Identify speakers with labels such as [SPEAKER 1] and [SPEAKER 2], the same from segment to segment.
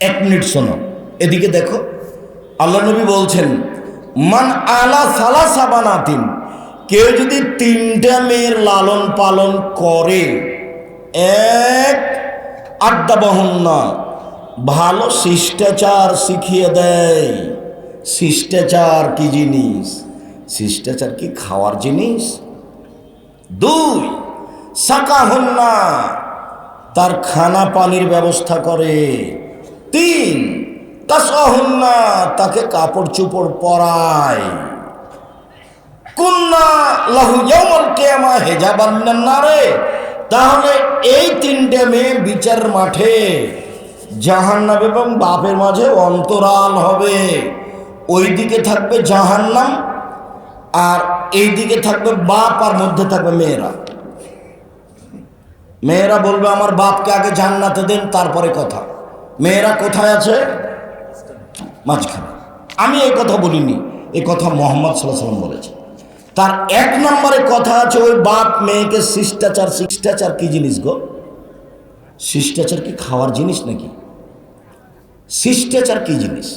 [SPEAKER 1] এক মিনিট শোনো। এদিকে দেখো, আল্লাহ নবী বলছেন, মান আলা সালা সাবানাতিন কেউ যদি তিনটা মেয়ের লালন পালন করে, এক আড্ডা বহন না, ভালো শিষ্টাচার শিখিয়ে দেয়। শিষ্টাচার কি জিনিস? শিষ্টাচার কি খাওয়ার জিনিস? দুই, সাকা হন না, তার খানা পানির ব্যবস্থা করে। তিন। তাসহন্না তাকে কাপড় চোপড় পরায়। লাহু তাহলে এই তিনটে মেয়ে বিচার মাঠে জাহান্নাম এবং বাপের মাঝে অন্তরাল হবে। ওইদিকে থাকবে জাহান্নাম আর এই দিকে থাকবে বাপ আর মধ্যে থাকবে মেয়েরা। মেয়েরা বলবে, আমার বাপকে আগে জান্নাতে দেন, তারপরে কথা। মেয়েরা কোথায় আছে? মাঝখানে। আমি এই কথা বলিনি, এই কথা মোহাম্মদ সাল্লাম বলেছে তার এক নম্বরে কথা আছে, ওই বাপ মেয়েকে শিষ্টাচার শিষ্টাচার কি জিনিস গো? শিষ্টাচার কি খাওয়ার জিনিস নাকি? শিষ্টাচার কি জিনিস?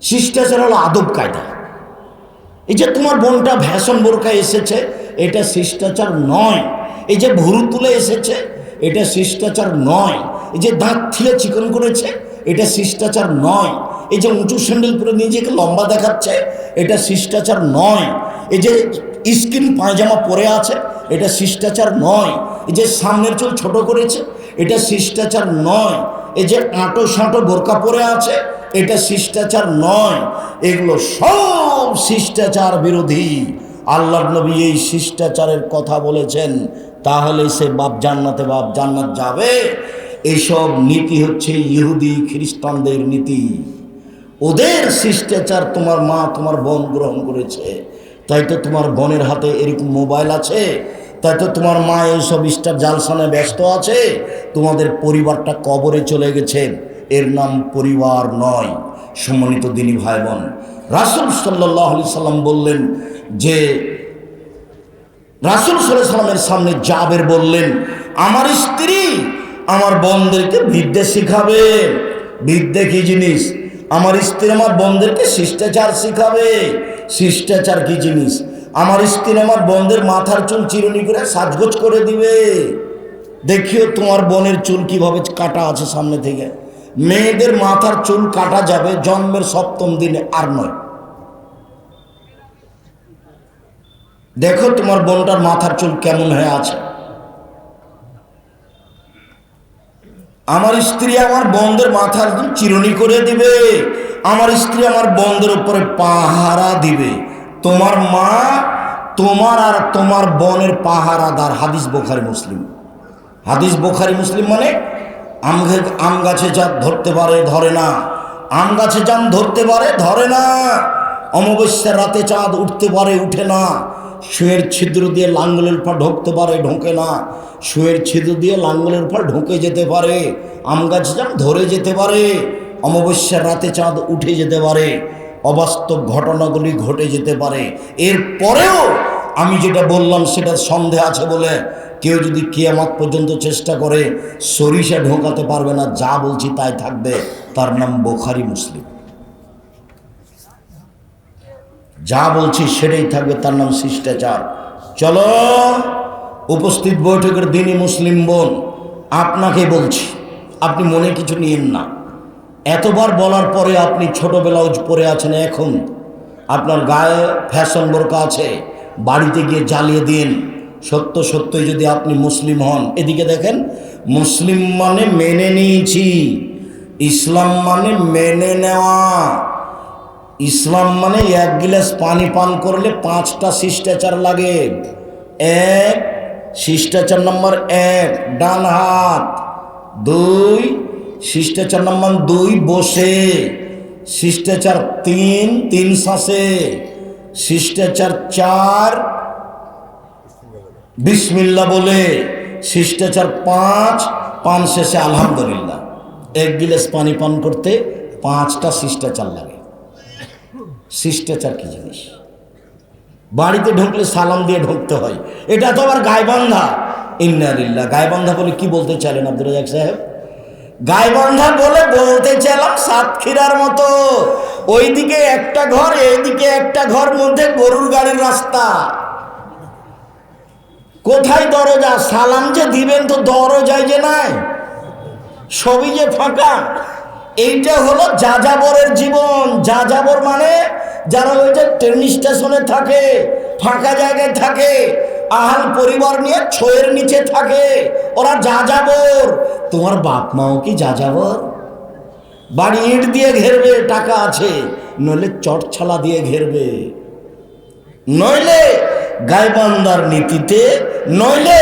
[SPEAKER 1] শিষ্টাচার হলো আদব কায়দা। এই যে তোমার বোনটা ভ্যাসন বোরকা এসেছে, এটা শিষ্টাচার নয়। এই যে ভুরু তুলে এসেছে, এটা শিষ্টাচার নয়। এই যে দাঁত থিলে চিকন করেছে এটা শিষ্টাচার নয়। এই যে উঁচু স্যান্ডেল পরে নিজেকে লম্বা দেখাচ্ছে, এটা শিষ্টাচার নয়। এই যে স্কিন পায়জামা পরে আছে, এটা শিষ্টাচার নয়। এই যে সামনের চুল ছোট করেছে, এটা শিষ্টাচার নয়। এই যে আঁটো সাঁটো বোরকা পরে আছে, এটা শিষ্টাচার নয়। এগুলো সব শিষ্টাচার বিরোধী। আল্লাহ নবী এই শিষ্টাচারের কথা বলেছেন, তাহলে সে বাপ জান্নাতে, বাপ জান্নাত যাবে। এইসব নীতি হচ্ছে ইহুদি খ্রিস্টানদের নীতি। ওদের শিষ্টাচার তোমার মা, তোমার বোন গ্রহণ করেছে। তাই তো তোমার বোনের হাতে এরকম মোবাইল আছে। তাই তো তোমার মা এইসব স্টার জালসানে ব্যস্ত আছে। তোমাদের পরিবারটা কবরে চলে গেছে। এর নাম পরিবার নয়, সম্মানিত দিনী ভাই বোন রাসুল সাল্লাহ আলি সাল্লাম বললেন যে, রাসুল সাল্লাহ সাল্লামের সামনে জাবের বললেন, আমার স্ত্রী আমার বোনদেরকে বিদ্যে শিখাবে। বিদ্যে কি জিনিস? আমার স্ত্রী আমার বোনদেরকে শিষ্টাচার শিখাবে। শিষ্টাচার কি জিনিস? আমার স্ত্রী আমার বোনদের মাথার চুল চিরুনি করে সাজগোজ করে দিবে। দেখিও তোমার বোনের চুল কীভাবে কাটা আছে সামনে থেকে। মেয়েদের মাথার চুল কাটা যাবে জন্মের সপ্তম দিনে আর নয়। দেখো তোমার বোনটার মাথার চুল কেমন হয়ে আছে। আমার স্ত্রী আমার বন্ধের মাথার চুল চিরুনি করে দিবে। আমার স্ত্রী আমার বন্ধের উপরে পাহারা দিবে। তোমার মা, তোমার আর তোমার বোনের পাহারাদার, হাদিস বোখারি মুসলিম। হাদিস বোখারি মুসলিম মানে আম আম গাছে যা ধরতে পারে, ধরে না। আম গাছে যান ধরতে পারে, ধরে না। অমাবস্যার রাতে চাঁদ উঠতে পারে, উঠে না। শুয়ের ছিদ্র দিয়ে লাঙ্গলের পর ঢুকতে পারে, ঢোকে না। শুয়ের ছিদ্র দিয়ে লাঙ্গলের পর ঢুকে যেতে পারে। আম গাছ যান ধরে যেতে পারে। অমাবস্যার রাতে চাঁদ উঠে যেতে পারে। অবাস্তব ঘটনাগুলি ঘটে যেতে পারে। এর পরেও আমি যেটা বললাম, সেটা সন্দেহ আছে বলে কেউ যদি কিয়ামত পর্যন্ত চেষ্টা করে, সরিষা ঢোকাতে পারবে না, যা বলছি তাই থাকবে। তার নাম বোখারি মুসলিম। যা বলছি সেটাই থাকবে, তার নাম শিষ্টাচার। চলো, উপস্থিত বৈঠকের দিনই মুসলিম বোন, আপনাকে বলছি, আপনি মনে কিছু নিয়েন না। এতবার বলার পরে আপনি ছোট ব্লাউজ পরে আছেন এখন। আপনার গায়ে ফ্যাশন বোরকা আছে, বাড়িতে গিয়ে জ্বালিয়ে দিন। সত্য সত্যই যদি আপনি মুসলিম হন, এদিকে দেখেন, মুসলিম মানে মেনে নিয়েছি, ইসলাম মানে মেনে নেওয়া। ইসলাম মানে এক গিলাস পানি পান করলে পাঁচটা শিষ্টাচার লাগে। এক, শিষ্টাচার নম্বর এক, ডান হাত। দুই, শিষ্টাচার নম্বর দুই, বসে। শিষ্টাচার তিন তিন শ্বাসে। শিষ্টাচার চার, বিসমিল্লা বলে। শিষ্টাচার পাঁচ, পান শেষে আলহামদুলিল্লাহ। এক গিলাস পানি পান করতে পাঁচটা শিষ্টাচার লাগে। শিষ্টাচার কি জিনিস? বাড়িতে ঢুকলে সালাম দিয়ে ঢুকতে হয়। এটা তো আবার গায়বান্ধা ইন্নারিল্লা গায়বান্ধা বলে কি বলতে চাইলেন আব্দুল রাজাক সাহেব? গাইবান্ধা বলে বলতে চাইলাম সাতক্ষীরার মতো। ওইদিকে একটা ঘর, এইদিকে একটা ঘর মধ্যে গরুর গাড়ির রাস্তা। কোথায় দরজা? সালাম যে দিবেন তো দরজায় যে নাই। সবই যে ফাঁকা। এইটা হলো যাযাবরের জীবন। যাযাবর মানে যারা ওই যে ট্রেন স্টেশনে থাকে, ফাঁকা জায়গায় থাকে, আহাল পরিবার নিয়ে ছয়ের নিচে থাকে, ওরা যাযাবর। তোমার বাপ মাও কি যাযাবর? বাড়ি ইট দিয়ে ঘেরবে, টাকা আছে, নইলে চটছালা দিয়ে ঘেরবে। নইলে গাইবান্ধার নীতিতে, নইলে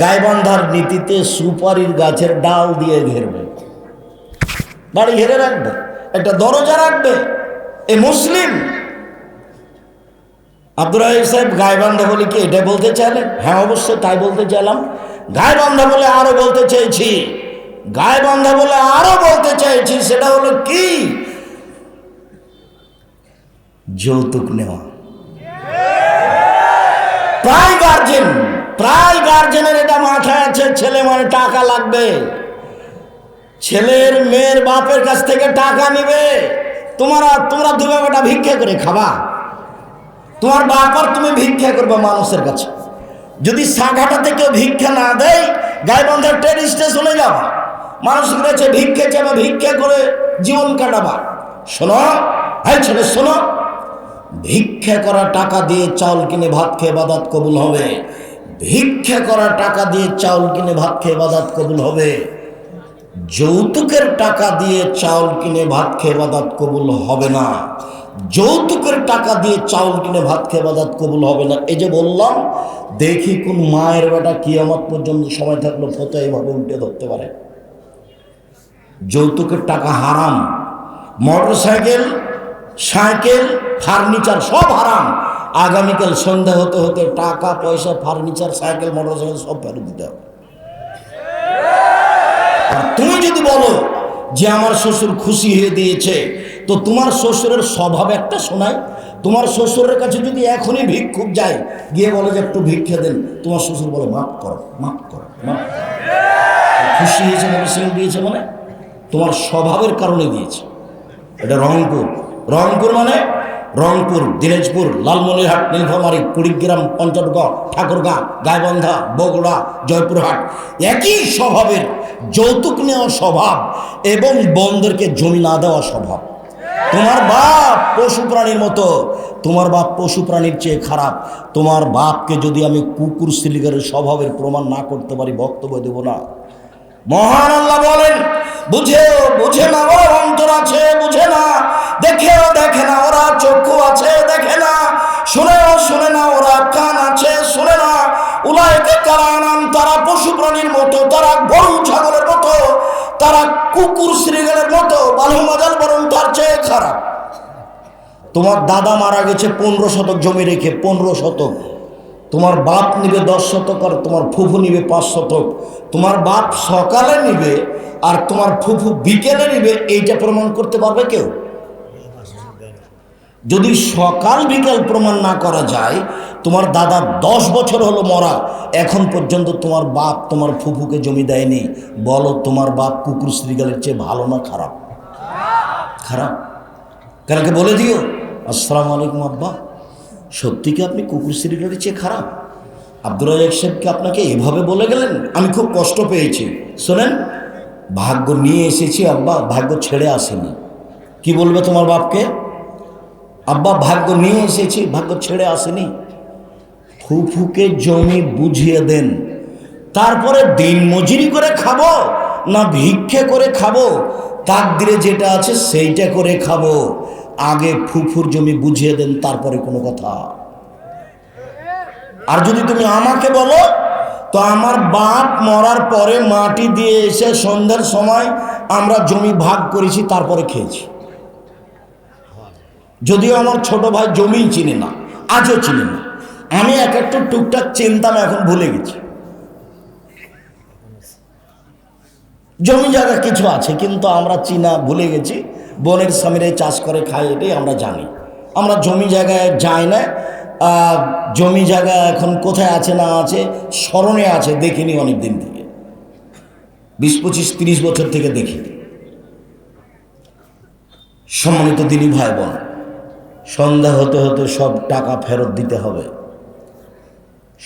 [SPEAKER 1] গাইবান্ধার নীতিতে সুপারির গাছের ডাল দিয়ে ঘেরবে। বাড়ি ঘেরে রাখবে, একটা দরজা রাখবে। এ মুসলিম। আব্দুর রাহিব সাহেব গাইবান্ধা বলে কি এটা বলতে চাইলেন? হ্যাঁ অবশ্যই তাই বলতে চাইলাম। গাইবান্ধা বলে আরও বলতে চেয়েছি গাইবান্ধা বলে আরও বলতে চাইছি, সেটা হলো কি? যৌতুক নেওয়া। প্রায় গার্জেন প্রায় গার্জেনের এটা মাথায় আছে, ছেলে মানে টাকা লাগবে। ছেলের মেয়ের বাপের কাছ থেকে টাকা নিবে। তোমরা তোমরা দুবে ভিক্ষা করে খাবা। তোমার বাপ আর তুমি ভিক্ষা করবে মানুষের কাছে। যদি সাঘাটাতে কেউ ভিক্ষা না দেয়, গাইবান্ধার ট্রেন স্টেশনে যাবা। মানুষের কাছে ভিক্ষা চাবা ভিক্ষা করে জীবন কাটাবা। শোনো হ্যাঁ ছেলে, শোনো। ভিক্ষা করা টাকা দিয়ে চাউল কিনে ভাত খেয়ে বাদাত কবুল হবে। ভিক্ষা করা টাকা দিয়ে চাউল কিনে ভাত খেয়ে বাদাত কবুল হবে। যৌতুকের টাকা দিয়ে চাউল কিনে ভাত খেয়ে বাদাত কবুল হবে না। যৌতুকের টাকা দিয়ে চাউল কিনে ভাত খেয়ে বাদাত কবুল হবে না। এই যে বললাম, দেখি কোন মায়ের বেটা কিয়ামত পর্যন্ত সময় থাকল ফতো এইভাবে উল্টে ধরতে পারে। যৌতুকের টাকা হারাম মোটর সাইকেল সাইকেল ফার্নিচার সব হারাম। আগামীকাল সন্ধ্যা হতে হতে টাকা, পয়সা, ফার্নিচার, সাইকেল মোটর সাইকেল সব ফেরত দিতে হবে। তুমি যদি বলো যে আমার শ্বশুর খুশি হয়ে দিয়েছে, তো তোমার শ্বশুরের স্বভাব একটা শোনায়। তোমার শ্বশুরের কাছে যদি এখনই ভিক্ষুক যায়, গিয়ে বলে যে একটু ভিক্ষা দেন। তোমার শ্বশুর বলে, মাফ করো মাফ করো, মাফ। খুশি হয়েছে মোটরসাইকেল দিয়েছে মানে? তোমার স্বভাবের কারণে দিয়েছে। এটা রংপুর। রংপুর মানে রংপুর, দিনাজপুর, লালমনিরহাট, নীলফামারী, কুড়িগ্রাম, পঞ্চগড়, ঠাকুরগাঁ, গাইবান্ধা, বগুড়া, জয়পুরহাট। একই স্বভাবের যৌতুক নেওয়া স্বভাব এবং বন্ধেরকে জমি না দেওয়া স্বভাব। তোমার বাপ পশু প্রাণীর মতো, তোমার বাপ পশু প্রাণীর চেয়ে খারাপ। তোমার বাপকে যদি আমি কুকুর সিলিগারের স্বভাবের প্রমাণ না করতে পারি, বক্তব্য দেব না। মহান আল্লাহ বলেন বুঝে বুঝে না, অন্তর আছে, বুঝে না। দেখেও দেখে না, ওরা চক্ষু আছে, দেখে না। শুনেও শুনে না, ওরা কান আছে, শুনে না। উলায়কে কারা নাম তারা পশু প্রাণীর মতো, তারা গরু, ছাগলের মতো, তারা কুকুর শ্রীগলের মতো, বালু মাজাল বরং তার চেয়ে খারাপ। তোমার দাদা মারা গেছে পনেরো শতক জমি রেখে, পনেরো শতক। তোমার বাপ নিবে দশ শতক আর তোমার ফুফু নিবে পাঁচ শতক। তোমার বাপ সকালে নিবে আর তোমার ফুফু বিকেলে নিবে, এইটা প্রমাণ করতে পারবে কেউ? যদি সকাল বিকাল প্রমাণ না করা যায়, তোমার দাদা দশ বছর হলো মরা, এখন পর্যন্ত তোমার বাপ তোমার ফুফুকে জমি দেয়নি। বলো তোমার বাপ কুকুর শ্রীগালের চেয়ে ভালো না খারাপ? খারাপ? কালকে বলে দিও, আসসালামু আলাইকুম আব্বা, সত্যি কি আপনি কুকুর শ্রীগালের চেয়ে খারাপ? আব্দুর রাজাক সাহেবকে আপনাকে এভাবে বলে গেলেন? আমি খুব কষ্ট পেয়েছি। শোনেন, ভাগ্য নিয়ে এসেছি আব্বা, ভাগ্য ছেড়ে আসেনি। কি বলবে তোমার বাপকে? আব্বা, ভাগ্য নিয়ে এসেছি, ভাগ্য ছেড়ে আসেনি। ফুফুকে জমি বুঝিয়ে দেন। তারপরে দিন মজুরি করে খাব না ভিক্ষে করে খাব? তাকদিরে যেটা আছে সেইটা করে খাব। আগে ফুফুর জমি বুঝিয়ে দেন, তারপরে কোনো কথা। আর যদি তুমি আমাকে বলো, তো আমার বাপ মরার পরে মাটি দিয়ে এসে সন্ধ্যার সময় আমরা জমি ভাগ করেছি, তারপরে খেয়েছি। যদিও আমার ছোট ভাই জমিই চিনে না, আজও চিনে না। আমি এক একটা টুকটাক চিনতাম, এখন ভুলে গেছি। জমি জায়গা কিছু আছে, কিন্তু আমরা চিনা, ভুলে গেছি। বনের স্বামীরা চাষ করে, খায়, এটাই আমরা জানি। আমরা জমি জায়গায় যাই না। জমি জায়গা এখন কোথায় আছে না আছে, স্মরণে আছে, দেখিনি অনেক দিন থেকে। বিশ পঁচিশ, তিরিশ বছর থেকে দেখি সম্মানিত দিনী ভাই বোন সন্ধ্যা হতে হতে সব টাকা ফেরত দিতে হবে।